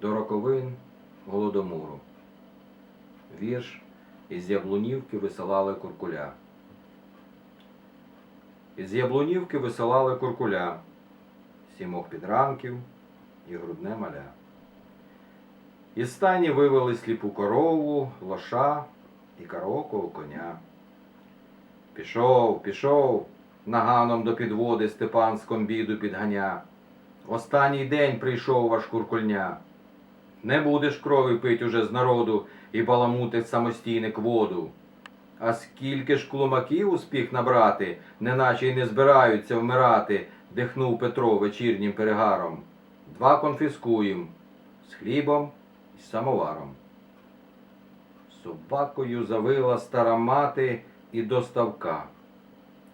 до роковин голодомору. Вірш із Яблунівки висилали куркуля. Із Яблунівки висилали куркуля, сімох підранків і грудне маля. Із стані вивели сліпу корову, лоша і караокого коня. Пішов, пішов, наганом до підводи Степан з комбіду підганя. Останній день прийшов ваш куркульня. Не будеш крові пить уже з народу і баламутить самостійник воду. А скільки ж клумаків успіх набрати, неначе й не збираються вмирати, дихнув Петро вечірнім перегаром. Два конфіскуєм з хлібом і самоваром. Собакою завила стара мати і до ставка.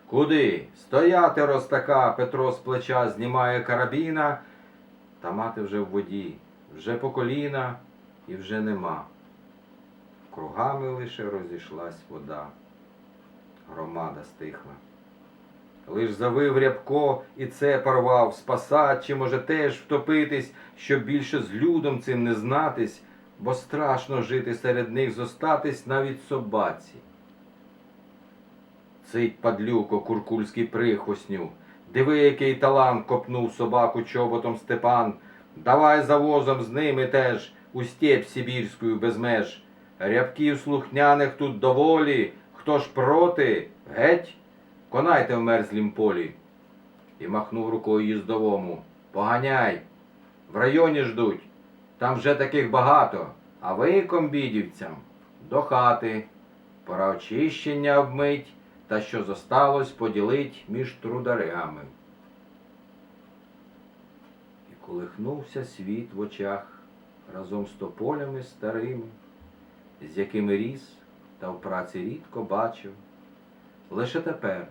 Куди? Стояти розтака, Петро з плеча знімає карабіна, та мати вже в воді, вже по коліна і вже нема. Кругами лише розійшлась вода. Громада стихла. Лиш завив рябко і це порвав, спасать, чи може теж втопитись, щоб більше з людом цим не знатись, бо страшно жити серед них, зостатись навіть собаці. Цить падлюко, куркульський прихвосню. Диви, який талант копнув собаку чоботом Степан. Давай завозом з ними теж у степь Сибірську без меж. Рябків слухняних тут доволі, хто ж проти, геть, конайте в мерзлім полі. І махнув рукою їздовому. Поганяй, в районі ждуть, там вже таких багато, а ви, комбідівцям, до хати. Пора очищення обмить, та що зосталось поділить між трударями. Колихнувся світ в очах разом з тополями старими, з якими ріс та в праці рідко бачив. Лише тепер,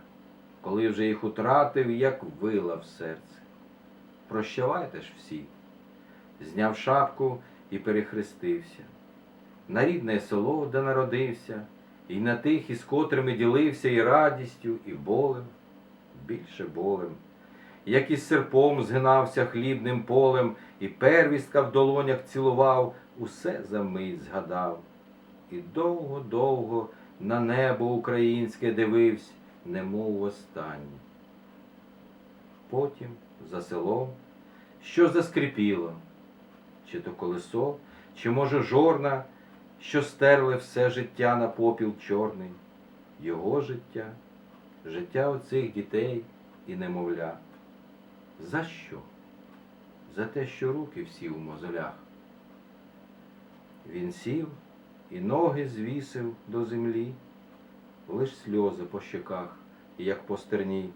коли вже їх утратив, як вила в серце. Прощавайте ж всі, зняв шапку і перехрестився. На рідне село, де народився, і на тих, із котрими ділився і радістю, і болем, більше болем, як із серпом згинався хлібним полем, і первістка в долонях цілував, усе за мить згадав. І довго-довго на небо українське дивився, немов востаннє. Потім за селом, що заскрипіло, чи то колесо, чи, може, жорна, що стерли все життя на попіл чорний, його життя, життя оцих дітей і немовля. За що? За те, що руки всі в мозолях. Він сів і ноги звісив до землі, лиш сльози по щеках, як по стерні.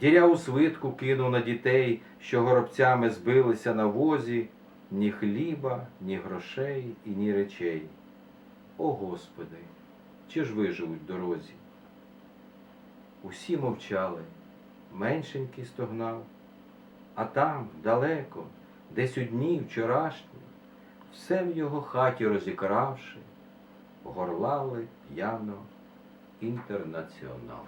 Діряву свитку кинув на дітей, що горобцями збилися на возі, ні хліба, ні грошей і ні речей. О Господи, чи ж виживуть дорозі? Усі мовчали, меншенький стогнав, а там, далеко, десь у дні вчорашні, все в його хаті розікравши, горлали п'яно інтернаціонал.